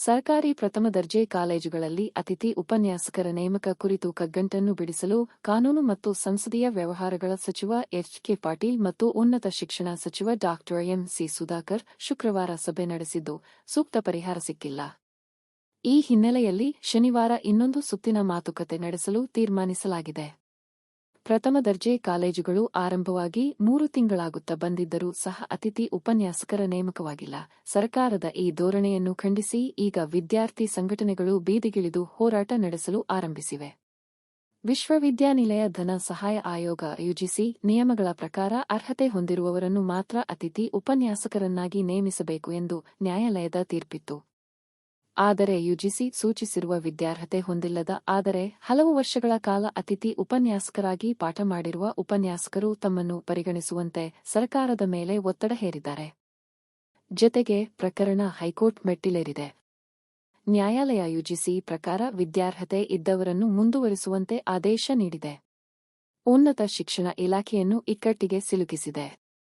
ಸರ್ಕಾರಿ ಪ್ರಥಮ ದರ್ಜೆ ಕಾಲೇಜುಗಳಲ್ಲಿ ಅತಿಥಿ ಉಪನ್ಯಾಸಕರ ನೇಮಕ ಕುರಿತು ಕಗ್ಗಂಟನ್ನು ಬಿಡಿಸಲು ಕಾನೂನು ಮತ್ತು ಸಂಸದೀಯ ವ್ಯವಹಾರಗಳ ಸಚಿವ ಎಚ್ ಕೆ ಪಾಟೀಲ್ ಮತ್ತು ಉನ್ನತ ಶಿಕ್ಷಣ ಸಚಿವ ಡಾ ಎಂ ಸಿ ಸುಧಾಕರ್ ಶುಕ್ರವಾರ ಸಭೆ ನಡೆಸಿದ್ದು ಸೂಕ್ತ ಪರಿಹಾರ ಸಿಕ್ಕಿಲ್ಲ. ಈ ಹಿನ್ನೆಲೆಯಲ್ಲಿ ಶನಿವಾರ ಇನ್ನೊಂದು ಸುತ್ತಿನ ಮಾತುಕತೆ ನಡೆಸಲು ತೀರ್ಮಾನಿಸಲಾಗಿದೆ. ಪ್ರಥಮ ದರ್ಜೆ ಕಾಲೇಜುಗಳು ಆರಂಭವಾಗಿ ಮೂರು ತಿಂಗಳಾಗುತ್ತಾ ಬಂದಿದ್ದರೂ ಸಹ ಅತಿಥಿ ಉಪನ್ಯಾಸಕರ ನೇಮಕವಾಗಿಲ್ಲ. ಸರ್ಕಾರದ ಈ ಧೋರಣೆಯನ್ನು ಖಂಡಿಸಿ ಈಗ ವಿದ್ಯಾರ್ಥಿ ಸಂಘಟನೆಗಳು ಬೀದಿಗಿಳಿದು ಹೋರಾಟ ನಡೆಸಲು ಆರಂಭಿಸಿವೆ. ವಿಶ್ವವಿದ್ಯಾನಿಲಯ ಧನ ಸಹಾಯ ಆಯೋಗ ಯುಜಿಸಿ ನಿಯಮಗಳ ಪ್ರಕಾರ ಅರ್ಹತೆ ಹೊಂದಿರುವವರನ್ನು ಮಾತ್ರ ಅತಿಥಿ ಉಪನ್ಯಾಸಕರನ್ನಾಗಿ ನೇಮಿಸಬೇಕು ಎಂದು ನ್ಯಾಯಾಲಯದ ತೀರ್ಪಿತ್ತು. ಆದರೆ ಯುಜಿಸಿ ಸೂಚಿಸಿರುವ ವಿದ್ಯಾರ್ಹತೆ ಹೊಂದಿಲ್ಲದ, ಆದರೆ ಹಲವು ವರ್ಷಗಳ ಕಾಲ ಅತಿಥಿ ಉಪನ್ಯಾಸಕರಾಗಿ ಪಾಠ ಮಾಡಿರುವ ಉಪನ್ಯಾಸಕರು ತಮ್ಮನ್ನು ಪರಿಗಣಿಸುವಂತೆ ಸರ್ಕಾರದ ಮೇಲೆ ಒತ್ತಡ ಹೇರಿದ್ದಾರೆ. ಜತೆಗೆ ಪ್ರಕರಣ ಹೈಕೋರ್ಟ್ ಮೆಟ್ಟಿಲೇರಿದೆ. ನ್ಯಾಯಾಲಯ ಯುಜಿಸಿ ಪ್ರಕಾರ ವಿದ್ಯಾರ್ಹತೆ ಇದ್ದವರನ್ನು ಮುಂದುವರಿಸುವಂತೆ ಆದೇಶ ನೀಡಿದೆ. ಉನ್ನತ ಶಿಕ್ಷಣ ಇಲಾಖೆಯನ್ನು ಇಕ್ಕಟ್ಟಿಗೆ ಸಿಲುಕಿಸಿದೆ.